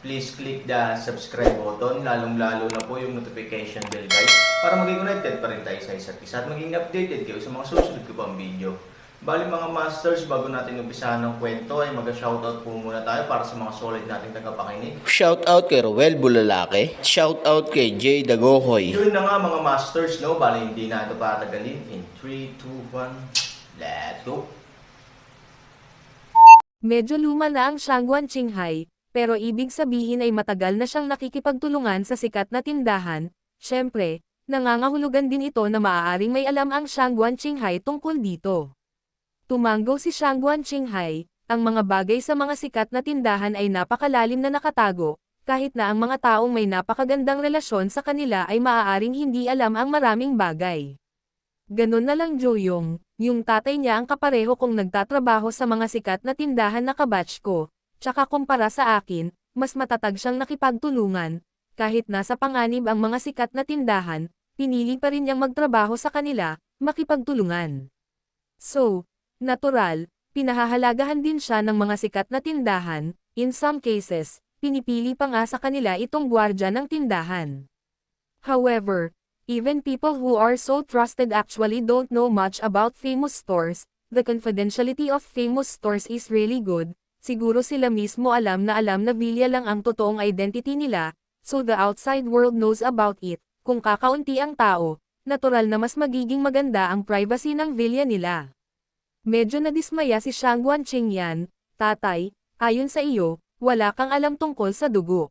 please click the subscribe button, lalong-lalo na po yung notification bell guys, para maging connected pa rin tayo sa isa't isa at maging updated kayo sa mga susunod ko pang video. Bali mga masters, bago natin umpisahan ng kwento ay mag-shoutout po muna tayo para sa mga solid nating tagapakinig. Shoutout kay Roel Bulalake. Shoutout kay Jay Dagohoy. Yun na nga mga masters, no? Bali hindi na ito patagalin. In 3, 2, 1, let's go! Medyo luma na ang Shangguan Qinghai, pero ibig sabihin ay matagal na siyang nakikipagtulungan sa sikat na tindahan. Siyempre, nangangahulugan din ito na maaaring may alam ang Shangguan Qinghai tungkol dito. Tumango si Shangguan Qinghai, ang mga bagay sa mga sikat na tindahan ay napakalalim na nakatago, kahit na ang mga taong may napakagandang relasyon sa kanila ay maaaring hindi alam ang maraming bagay. Ganon na lang Joyong, yung tatay niya ang kapareho kong nagtatrabaho sa mga sikat na tindahan na kabatch ko, tsaka kumpara sa akin, mas matatag siyang nakipagtulungan, kahit nasa panganib ang mga sikat na tindahan, pinili pa rin niyang magtrabaho sa kanila, makipagtulungan. So, natural, pinahahalagahan din siya ng mga sikat na tindahan, in some cases, pinipili pa nga sa kanila itong gwardya ng tindahan. However, Even people who are so trusted actually don't know much about famous stores, the confidentiality of famous stores is really good, siguro sila mismo alam na alam na Villa lang ang totoong identity nila, so the outside world knows about it, kung kakaunti ang tao, natural na mas magiging maganda ang privacy ng Villa nila. Medyo nadismaya si Shangguan Qingyan, tatay, ayon sa iyo, wala kang alam tungkol sa dugo.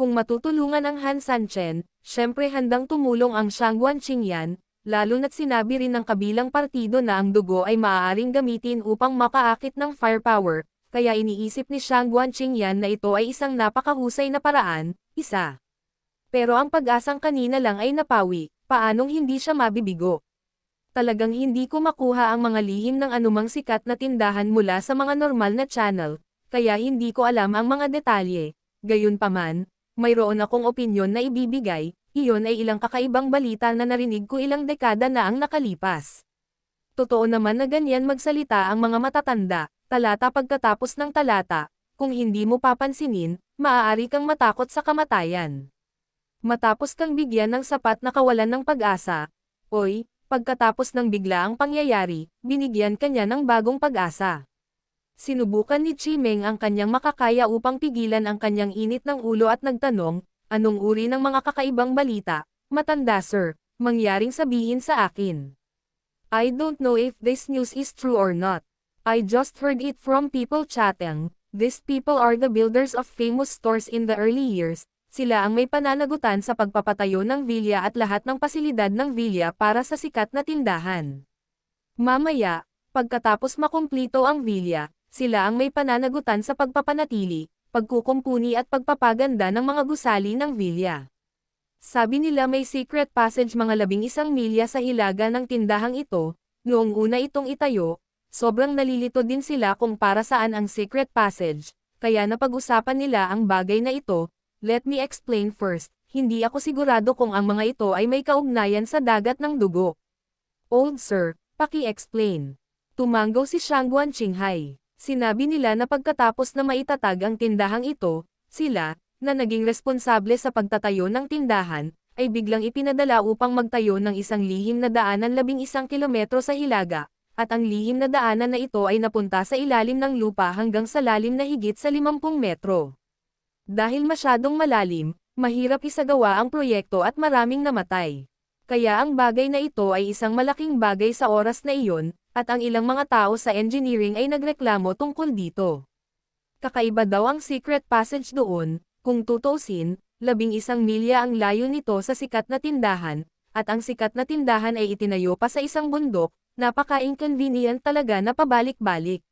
Kung matutulungan ang Han Sanchen, syempre handang tumulong ang Shangguan Qingyan, lalo na't sinabi rin ng kabilang partido na ang dugo ay maaaring gamitin upang makaakit ng firepower, kaya iniisip ni Shangguan Qingyan na ito ay isang napakahusay na paraan, isa. Pero ang pag-asang kanina lang ay napawi, paanong hindi siya mabibigo? Talagang hindi ko makuha ang mga lihim ng anumang sikat na tindahan mula sa mga normal na channel, kaya hindi ko alam ang mga detalye. Gayunpaman, mayroon akong opinyon na ibibigay, iyon ay ilang kakaibang balita na narinig ko ilang dekada na ang nakalipas. Totoo naman na ganyan magsalita ang mga matatanda, talata pagkatapos ng talata, kung hindi mo papansinin, maaari kang matakot sa kamatayan. Matapos kang bigyan ng sapat na kawalan ng pag-asa, oy, pagkatapos ng biglaang pangyayari, binigyan kanya ng bagong pag-asa. Sinubukan ni Chimeng ang kanyang makakaya upang pigilan ang kanyang init ng ulo at nagtanong, anong uri ng mga kakaibang balita, matanda sir, mangyaring sabihin sa akin. I don't know if this news is true or not. I just heard it from people chatting, these people are the builders of famous stores in the early years, sila ang may pananagutan sa pagpapatayo ng villa at lahat ng pasilidad ng villa para sa sikat na tindahan. Mamaya, pagkatapos makumplito ang villa, sila ang may pananagutan sa pagpapanatili, pagkukumpuni at pagpapaganda ng mga gusali ng villa. Sabi nila may secret passage mga labing isang milya sa hilaga ng tindahang ito, noong una itong itayo, sobrang nalilito din sila kung para saan ang secret passage, kaya napag-usapan nila ang bagay na ito, let me explain first, hindi ako sigurado kung ang mga ito ay may kaugnayan sa dagat ng dugo. Old sir, paki-explain. Tumango si Shangguan Qinghai. Sinabi nila na pagkatapos na maitatag ang tindahang ito, sila, na naging responsable sa pagtatayo ng tindahan, ay biglang ipinadala upang magtayo ng isang lihim na daanan labing isang kilometro sa hilaga, at ang lihim na daanan na ito ay napunta sa ilalim ng lupa hanggang sa lalim na higit sa 50 metro. Dahil masyadong malalim, mahirap isagawa ang proyekto at maraming namatay. Kaya ang bagay na ito ay isang malaking bagay sa oras na iyon, at ang ilang mga tao sa engineering ay nagreklamo tungkol dito. Kakaiba daw ang secret passage doon, kung tutusin, labing isang milya ang layo nito sa sikat na tindahan, at ang sikat na tindahan ay itinayo pa sa isang bundok, napaka-inconvenient talaga na pabalik-balik.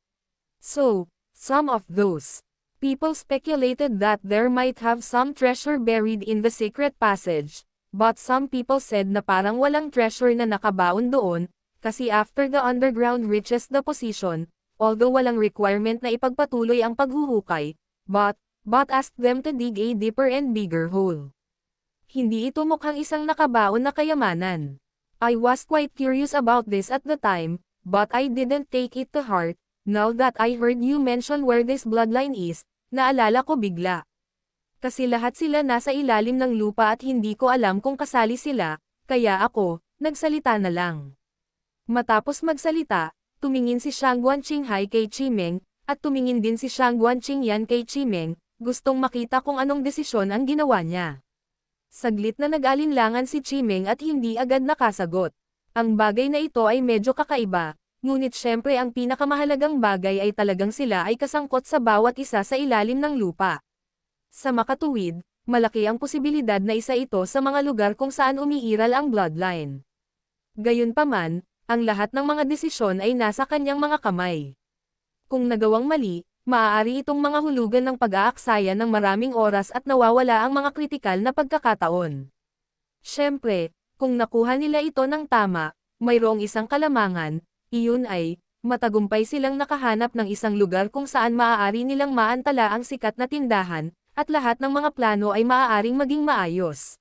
So, some of those People speculated that there might have some treasure buried in the secret passage, but some people said na parang walang treasure na nakabaon doon, kasi after the underground reaches the position, although walang requirement na ipagpatuloy ang paghuhukay, but, but asked them to dig a deeper and bigger hole. Hindi ito mukhang isang nakabaon na kayamanan. I was quite curious about this at the time, but I didn't take it to heart, now that I heard you mention where this bloodline is, naalala ko bigla. Kasi lahat sila nasa ilalim ng lupa at hindi ko alam kung kasali sila, kaya ako, nagsalita na lang. Matapos magsalita, tumingin si Shangguan Qinghai kay Chimeng, at tumingin din si Shangguan Qingyan kay Chimeng, gustong makita kung anong desisyon ang ginawa niya. Saglit na nag-alinlangan si Chimeng at hindi agad nakasagot. Ang bagay na ito ay medyo kakaiba, ngunit syempre ang pinakamahalagang bagay ay talagang sila ay kasangkot sa bawat isa sa ilalim ng lupa. Sa makatuwid, malaki ang posibilidad na isa ito sa mga lugar kung saan umiiral ang bloodline. Gayunpaman, ang lahat ng mga desisyon ay nasa kanyang mga kamay. Kung nagawang mali, maaari itong mga hulugan ng pag-aaksaya ng maraming oras at nawawala ang mga kritikal na pagkakataon. Siyempre, kung nakuha nila ito ng tama, mayroong isang kalamangan, iyon ay, matagumpay silang nakahanap ng isang lugar kung saan maaari nilang maantala ang sikat na tindahan, at lahat ng mga plano ay maaaring maging maayos.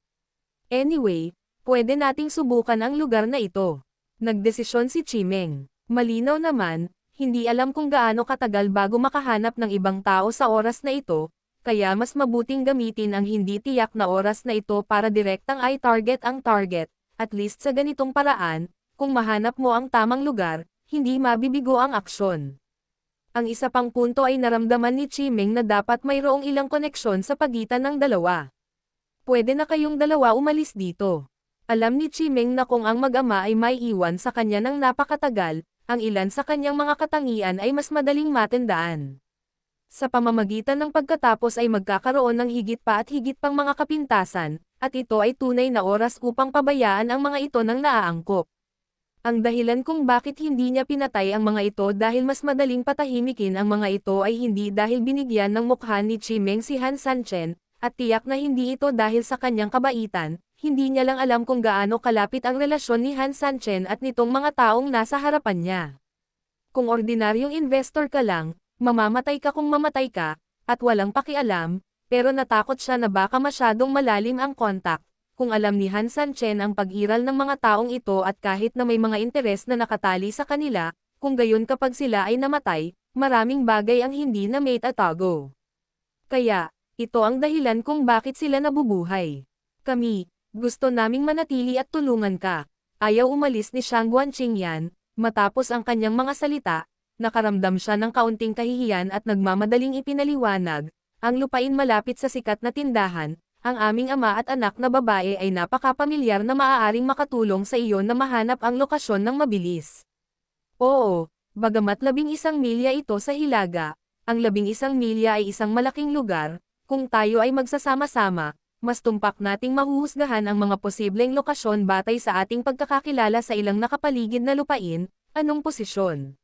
Anyway, pwede nating subukan ang lugar na ito. Nagdesisyon si Chimeng. Malinaw naman, hindi alam kung gaano katagal bago makahanap ng ibang tao sa oras na ito, kaya mas mabuting gamitin ang hindi tiyak na oras na ito para direktang ay target ang target, at least sa ganitong paraan, kung mahanap mo ang tamang lugar, hindi mabibigo ang aksyon. Ang isa pang punto ay naramdaman ni Chimeng na dapat mayroong ilang koneksyon sa pagitan ng dalawa. Pwede na kayong dalawa umalis dito. Alam ni Chimeng na kung ang mag-ama ay may iwan sa kanya ng napakatagal, ang ilan sa kanyang mga katangian ay mas madaling matandaan. Sa pamamagitan ng pagkatapos ay magkakaroon ng higit pa at higit pang mga kapintasan, at ito ay tunay na oras upang pabayaan ang mga ito ng naaangkop. Ang dahilan kung bakit hindi niya pinatay ang mga ito dahil mas madaling patahimikin ang mga ito ay hindi dahil binigyan ng mukha ni Chimeng si Han Sanchen, at tiyak na hindi ito dahil sa kanyang kabaitan, hindi niya lang alam kung gaano kalapit ang relasyon ni Han Sanchen at nitong mga taong nasa harapan niya. Kung ordinaryong investor ka lang, mamamatay ka kung mamatay ka, at walang pakialam, pero natakot siya na baka masyadong malalim ang kontak, kung alam ni Han Sanchen ang pag-iral ng mga taong ito at kahit na may mga interes na nakatali sa kanila, kung gayon kapag sila ay namatay, maraming bagay ang hindi na may tatago. Kaya, ito ang dahilan kung bakit sila nabubuhay. Kami, gusto naming manatili at tulungan ka. Ayaw umalis ni Shangguan Qingyan, matapos ang kanyang mga salita, nakaramdam siya ng kaunting kahihiyan at nagmamadaling ipinaliwanag, ang lupain malapit sa sikat na tindahan, ang aming ama at anak na babae ay napakapamilyar na maaaring makatulong sa iyo na mahanap ang lokasyon ng mabilis. Oo, bagamat labing isang milya ito sa Hilaga, ang labing isang milya ay isang malaking lugar, kung tayo ay magsasama-sama, mas tumpak nating mahuhusgahan ang mga posibleng lokasyon batay sa ating pagkakakilala sa ilang nakapaligid na lupain, anong posisyon.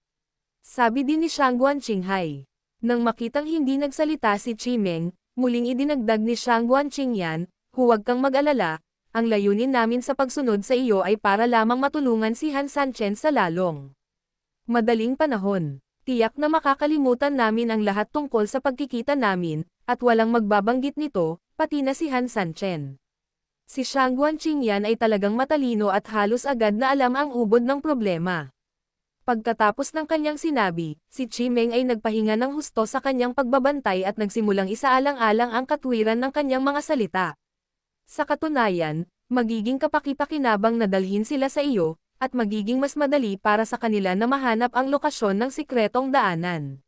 Sabi din ni Shangguan Qinghai. Nang makitang hindi nagsalita si Chimeng, muling idinagdag ni Shangguan Qingyan, huwag kang mag-alala, ang layunin namin sa pagsunod sa iyo ay para lamang matulungan si Han Sanchen sa lalong. Madaling panahon. Tiyak na makakalimutan namin ang lahat tungkol sa pagkikita namin, at walang magbabanggit nito, pati na si Han Sanchen. Si Shangguan Qingyan ay talagang matalino at halos agad na alam ang ubod ng problema. Pagkatapos ng kanyang sinabi, si Chimeng ay nagpahinga ng husto sa kanyang pagbabantay at nagsimulang isaalang-alang ang katwiran ng kanyang mga salita. Sa katunayan, magiging kapakipakinabang na dalhin sila sa iyo, at magiging mas madali para sa kanila na mahanap ang lokasyon ng sikretong daanan.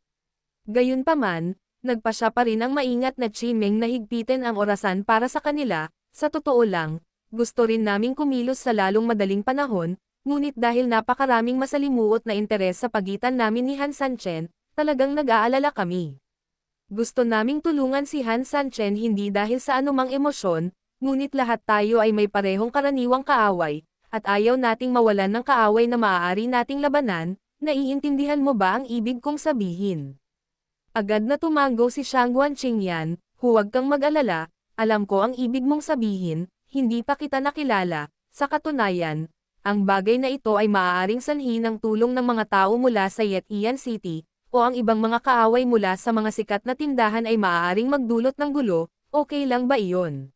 Gayunpaman, nagpa siya pa rin ang maingat na Chimeng na higpitin ang orasan para sa kanila, sa totoo lang, gusto rin naming kumilos sa lalong madaling panahon, ngunit dahil napakaraming masalimuot na interes sa pagitan namin ni Han Sanchen, talagang nag-aalala kami. Gusto naming tulungan si Han Sanchen hindi dahil sa anumang emosyon, ngunit lahat tayo ay may parehong karaniwang kaaway, at ayaw nating mawalan ng kaaway na maaari nating labanan, naiintindihan mo ba ang ibig kong sabihin? Agad na tumango si Shangguan Qingyan, huwag kang mag-alala, alam ko ang ibig mong sabihin, hindi pa kita nakilala, sa katunayan, ang bagay na ito ay maaaring sanhi ng tulong ng mga tao mula sa Yetian City, o ang ibang mga kaaway mula sa mga sikat na tindahan ay maaaring magdulot ng gulo, okay lang ba iyon?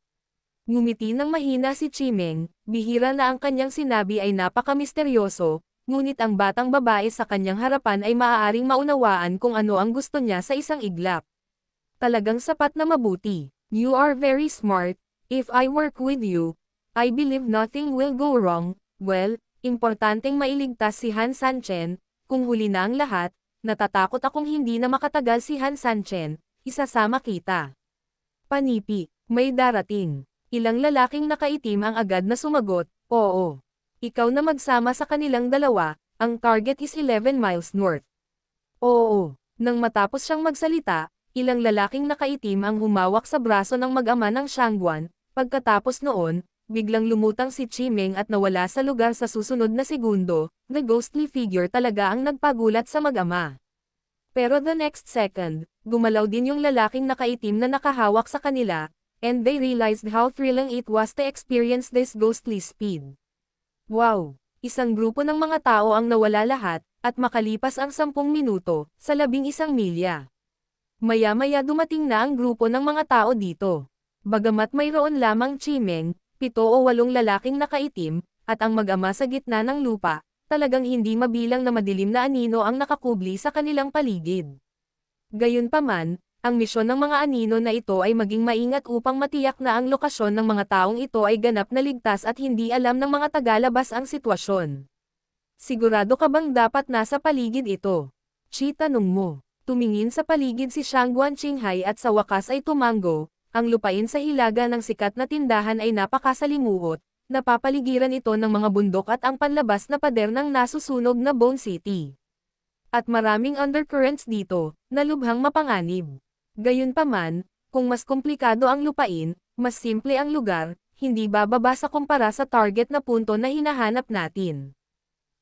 Ngumiti ng mahina si Chimeng, bihira na ang kanyang sinabi ay napaka-misteryoso, ngunit ang batang babae sa kanyang harapan ay maaaring maunawaan kung ano ang gusto niya sa isang iglap. Talagang sapat na mabuti. You are very smart, if I work with you, I believe nothing will go wrong, well, importanteng mailigtas si Han Sanchen, kung huli na ang lahat, natatakot akong hindi na makatagal si Han Sanchen, isasama kita. Panipi, may darating. Ilang lalaking nakaitim ang agad na sumagot, oo. Ikaw na magsama sa kanilang dalawa, ang target is 11 miles north. Oo. Nang matapos siyang magsalita, ilang lalaking nakaitim ang humawak sa braso ng mag-ama ng Shangguan, pagkatapos noon, biglang lumutang si Chimeng at nawala sa lugar sa susunod na segundo, the ghostly figure talaga ang nagpagulat sa mag-ama. Pero the next second, gumalaw din yung lalaking nakaitim na nakahawak sa kanila, and they realized how thrilling it was to experience this ghostly speed. Wow! Isang grupo ng mga tao ang nawala lahat, at makalipas ang sampung minuto, sa labing isang milya. Maya-maya dumating na ang grupo ng mga tao dito. Bagamat mayroon lamang chimeng, pito o walong lalaking nakaitim, at ang mag-ama sa gitna ng lupa, talagang hindi mabilang na madilim na anino ang nakakubli sa kanilang paligid. Gayunpaman, ang misyon ng mga anino na ito ay maging maingat upang matiyak na ang lokasyon ng mga taong ito ay ganap na ligtas at hindi alam ng mga tagalabas ang sitwasyon. Sigurado ka bang dapat nasa paligid ito? Chi tanong mo. Tumingin sa paligid si Shangguan Qinghai at sa wakas ay tumango, ang lupain sa hilaga ng sikat na tindahan ay napakasalimuot, napapaligiran ito ng mga bundok at ang panlabas na pader ng nasusunog na Bone City. At maraming undercurrents dito, na lubhang mapanganib. Gayunpaman, kung mas komplikado ang lupain, mas simple ang lugar, hindi bababa sa kumpara sa target na punto na hinahanap natin.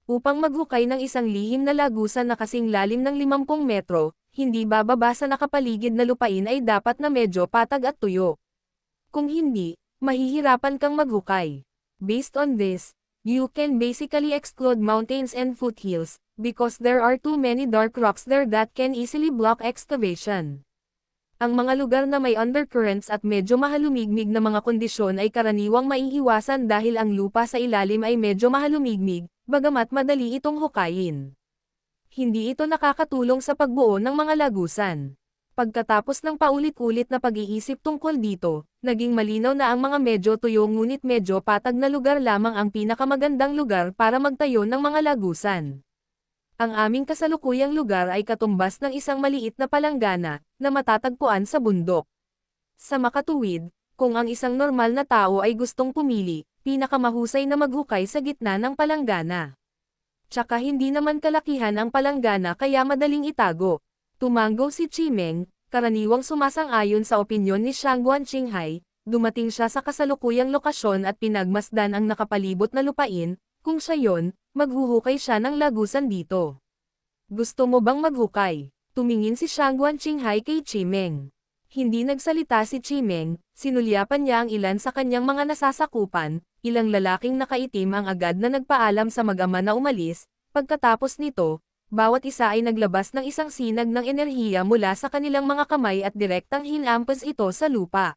Upang maghukay ng isang lihim na lagusan na kasing lalim ng 50 metro, hindi bababa sa nakapaligid na lupain ay dapat na medyo patag at tuyo. Kung hindi, mahihirapan kang maghukay. Based on this, you can basically exclude mountains and foothills, because there are too many dark rocks there that can easily block excavation. Ang mga lugar na may undercurrents at medyo mahalumigmig na mga kondisyon ay karaniwang maiiwasan dahil ang lupa sa ilalim ay medyo mahalumigmig, bagamat madali itong hukayin. Hindi ito nakakatulong sa pagbuo ng mga lagusan. Pagkatapos ng paulit-ulit na pag-iisip tungkol dito, naging malinaw na ang mga medyo tuyo ngunit medyo patag na lugar lamang ang pinakamagandang lugar para magtayo ng mga lagusan. Ang aming kasalukuyang lugar ay katumbas ng isang maliit na palanggana, na matatagpuan sa bundok. Sa makatuwid, kung ang isang normal na tao ay gustong pumili, pinakamahusay na maghukay sa gitna ng palanggana. Tsaka hindi naman kalakihan ang palanggana kaya madaling itago. Tumango si Chimeng, karaniwang sumasang-ayon sa opinyon ni Shangguan Qinghai, dumating siya sa kasalukuyang lokasyon at pinagmasdan ang nakapalibot na lupain, kung siya yon, maghuhukay siya ng lagusan dito. Gusto mo bang maghukay? Tumingin si Shangguan Qinghai kay Chimeng. Hindi nagsalita si Chimeng, sinulyapan niya ang ilan sa kanyang mga nasasakupan, ilang lalaking nakaitim ang agad na nagpaalam sa mag-ama na umalis, pagkatapos nito, bawat isa ay naglabas ng isang sinag ng enerhiya mula sa kanilang mga kamay at direktang hinampas ito sa lupa.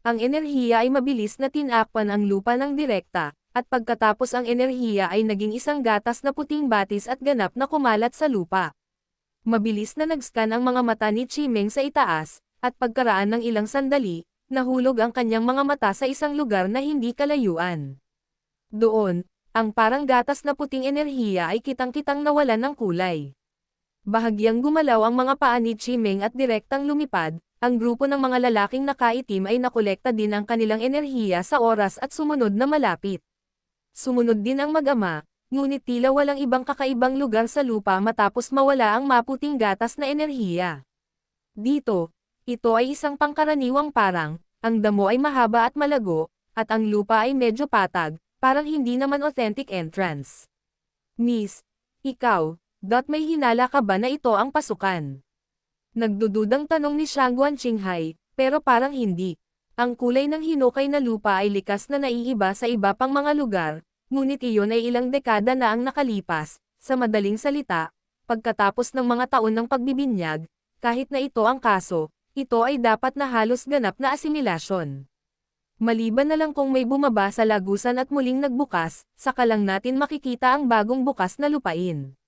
Ang enerhiya ay mabilis na tinakpan ang lupa ng direkta, at pagkatapos ang enerhiya ay naging isang gatas na puting batis at ganap na kumalat sa lupa. Mabilis na nag-scan ang mga mata ni Chimeng sa itaas, at pagkaraan ng ilang sandali, nahulog ang kanyang mga mata sa isang lugar na hindi kalayuan. Doon, ang parang gatas na puting enerhiya ay kitang-kitang nawalan ng kulay. Bahagyang gumalaw ang mga paa ni Chimeng at direktang lumipad, ang grupo ng mga lalaking nakaitim ay nakolekta din ang kanilang enerhiya sa oras at sumunod na malapit. Sumunod din ang mag-ama, ngunit tila walang ibang kakaibang lugar sa lupa matapos mawala ang maputing gatas na enerhiya. Dito, ito ay isang pangkaraniwang parang, ang damo ay mahaba at malago, at ang lupa ay medyo patag, parang hindi naman authentic entrance. Miss, ikaw, dot may hinala ka ba na ito ang pasukan? Nagdududang tanong ni Shangguan Qinghai, pero parang hindi. Ang kulay ng hinukay na lupa ay likas na naiiba sa iba pang mga lugar, ngunit iyon ay ilang dekada na ang nakalipas, sa madaling salita, pagkatapos ng mga taon ng pagbibinyag, kahit na ito ang kaso, ito ay dapat na halos ganap na asimilasyon. Maliban na lang kung may bumaba sa lagusan at muling nagbukas, saka lang natin makikita ang bagong bukas na lupain.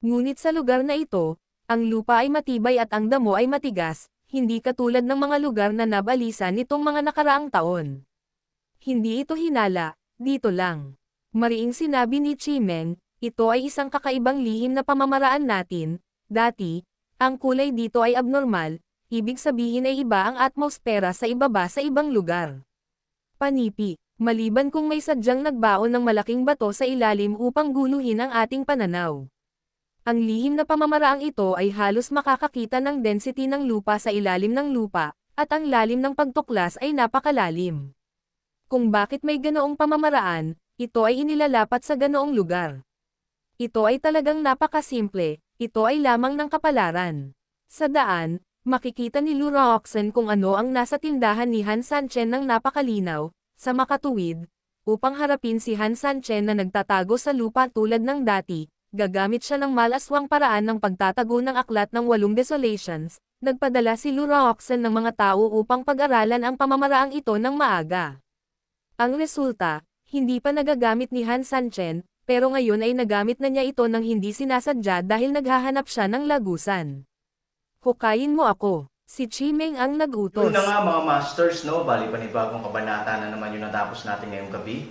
Ngunit sa lugar na ito, ang lupa ay matibay at ang damo ay matigas, hindi katulad ng mga lugar na nabalisa nitong mga nakaraang taon. Hindi ito hinala, dito lang. Mariing sinabi ni Chimeng, ito ay isang kakaibang lihim na pamamaraan natin, dati, ang kulay dito ay abnormal, ibig sabihin ay iba ang atmosfera sa ibaba sa ibang lugar. Panipi, maliban kung may sadyang nagbaon ng malaking bato sa ilalim upang guluhin ang ating pananaw. Ang lihim na pamamaraang ito ay halos makakakita ng density ng lupa sa ilalim ng lupa, at ang lalim ng pagtuklas ay napakalalim. Kung bakit may ganoong pamamaraan, ito ay inilalapat sa ganoong lugar. Ito ay talagang napakasimple, ito ay lamang ng kapalaran. Sa daan, makikita ni Lura Oxen kung ano ang nasa tindahan ni Han Sanchen ng napakalinaw, sa makatuwid, upang harapin si Han Sanchen na nagtatago sa lupa tulad ng dati, gagamit siya ng malaswang paraan ng pagtatago ng aklat ng walong desolations, nagpadala si Lura Oxen ng mga tao upang pag-aralan ang pamamaraang ito ng maaga. Ang resulta, hindi pa nagagamit ni Han Sanchen, pero ngayon ay nagamit na niya ito ng hindi sinasadya dahil naghahanap siya ng lagusan. Hukayin mo ako. Si Chimeng ang nagutos. Yun na nga mga masters, no? Bali panibagong kabanata na naman yung natapos natin ngayong gabi.